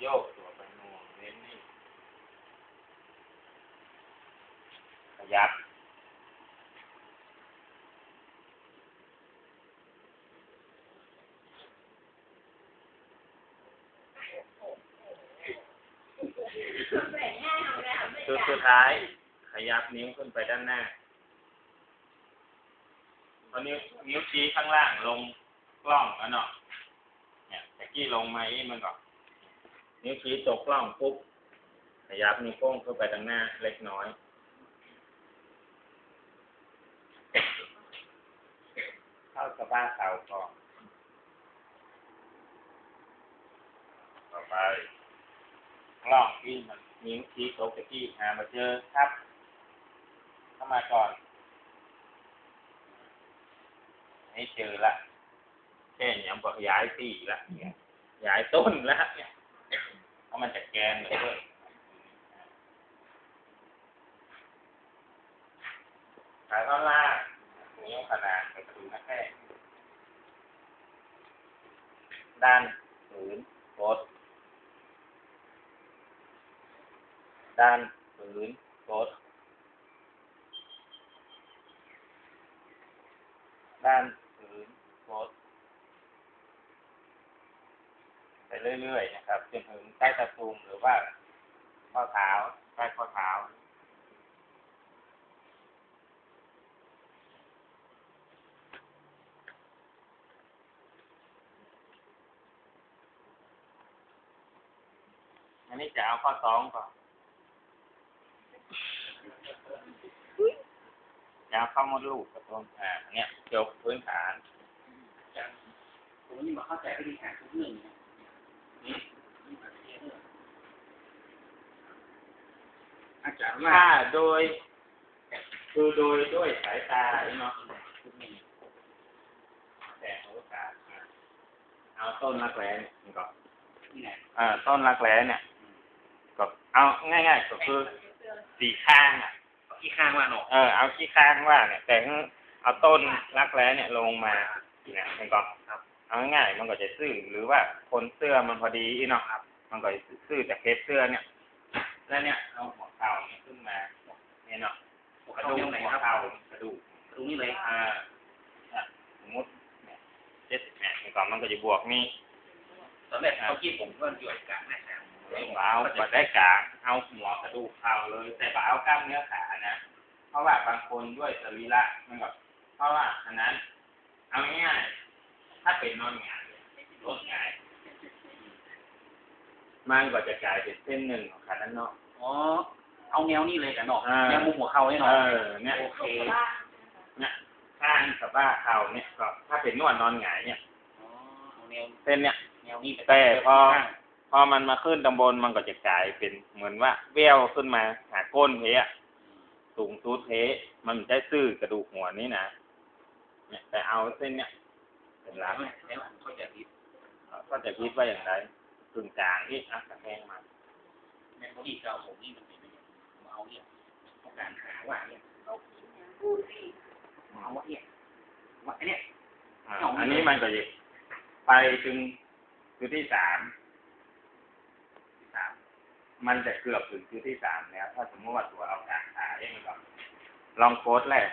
โยกตัวไปหน่วงเน้นนี่ขยับจุดสุดท้าย ขยับนิ้วขึ้นไปด้านหน้าเอานิ้วนิ้วชี้ข้างล่างลงกล้องแล้วเนาะเนี่ยตะกี้ลงมาอีมันก็นิ้ วชี้ตกกล้องปุ๊บขยับนิ้วโป้งขึ้นไปด้านหน้าเล็กน้อย เข้าสะบ้าเข่าก่อนต่อไปกล้องที่มันนิ้วชี้ตกตะกี้หามาเจอครับ เข้ามาก่อนให้เจอละแค่ยังบอกย้ายตีละเนี่ยย้ายต้นละเนี่ย ราะมันจะแกนเลยด้วยขายท่อนล่างนิ้วขนาดกระคือนักแค่ด้านผืนโคดด้านผืนรถด้านผืนรถไป เรื่อยๆนะครับจนถึงใต้ตะตุ่มหรือว่าข้อเท้าใต้ข้อเท้าอันนี้จะเอาข้อสองก่อนจะเอาข้ามดลูกกับต้นอ่าเนี่ยยกพื้นฐานผมนี่มาเข้าใจไม่ดีอ่านทุกเรื่องนะนี่ อาจารย์ว่าถ้าโดย คือโดยด้วยสายตาเนาะแต่โอกาสอะเอาต้นรักแร้เนี่ยก่อนที่ไหนอ่าต้นรักแร้เนี่ยก็เอาง่ายๆก็คือสี่ข้างอะที่ข้างว่าหนอเออเอาขี้ข้างว่าเนี่ยแต่เอาต้นรักแร้เนี่ยลงมาเนี่ยมันก็ครับ เอาง่ายๆมันก็จะซื่อหรือว่าคนเสื้อมันพอดีอีเนาะครับ มันก็ซื่อจากเคสเสื้อเนี่ย แล้วเนี่ยเอาหัวเข่าเนี่ยขึ้นมาเนี่ยเนาะหัวกระเข่าดูกตรงไหนหัวครับเข่ากระดูกตรงนี้เลยอ่าอะสมมติเนี่ยเจ็ดเนี่ยมันก็มันก็จะบวกนี่ตอนแรกเขาคิดผมว่าหย่อยกลางนะครับเอาบัดได้กาเอาหัวกระดูกเข่าเลย แต่บ่าเอากล้ามเนื้อขานะ เพราะว่าบางคนด้วยสรีระมันแบบเพราะว่าอันนั้น เอาง่ายๆ ถ้าเป็นนอนหงายรถหงายมันก็จะกลายเป็นเส้นหนึ่งของขาด้านนอก อ๋อ เอาแนวนี้เลยกันเนาะอ่าแนวมุมหัวเข่าให้หน่อเอยอเนี่ยโอเคเนี่ยข้างกับบ้าเข่าเนี่ยก็ถ้าเป็นนวดนอนหงายเนี่ยอ๋อเอาแนวเส้นเนี่ยแนวนี้แต่พอพอมันมาขึ้นตำบลมันก็จะกลายเป็นเหมือนว่าเบี้ยวขึ้นมาหาก้นเทะสูงสุดเทะมันจะซื่อกระดูกหัวนี่นะเนี่ยแต่เอาเส้นเนี่ย เป็นหลักแล้วเขาจะคิดก็จะคิดว่าอย่างไรกึ่งกลางนี่อะกระแทงมาแนวที่เก่าผมนี่มันเป็นยังไงผมเอาเนี่ยต้องการหาว่าเนี่ยเอาเอาว่าเนี่ยว่าเนี่ยอ่าเอาไม่อันนี้มันก็จะไปถึงจุดที่สามสามมันจะเกือบถึงจุดที่สามแล้ว ถ้าสมมติว่าตัวเอากลางขาเองมันก็ลองโค้ดแรก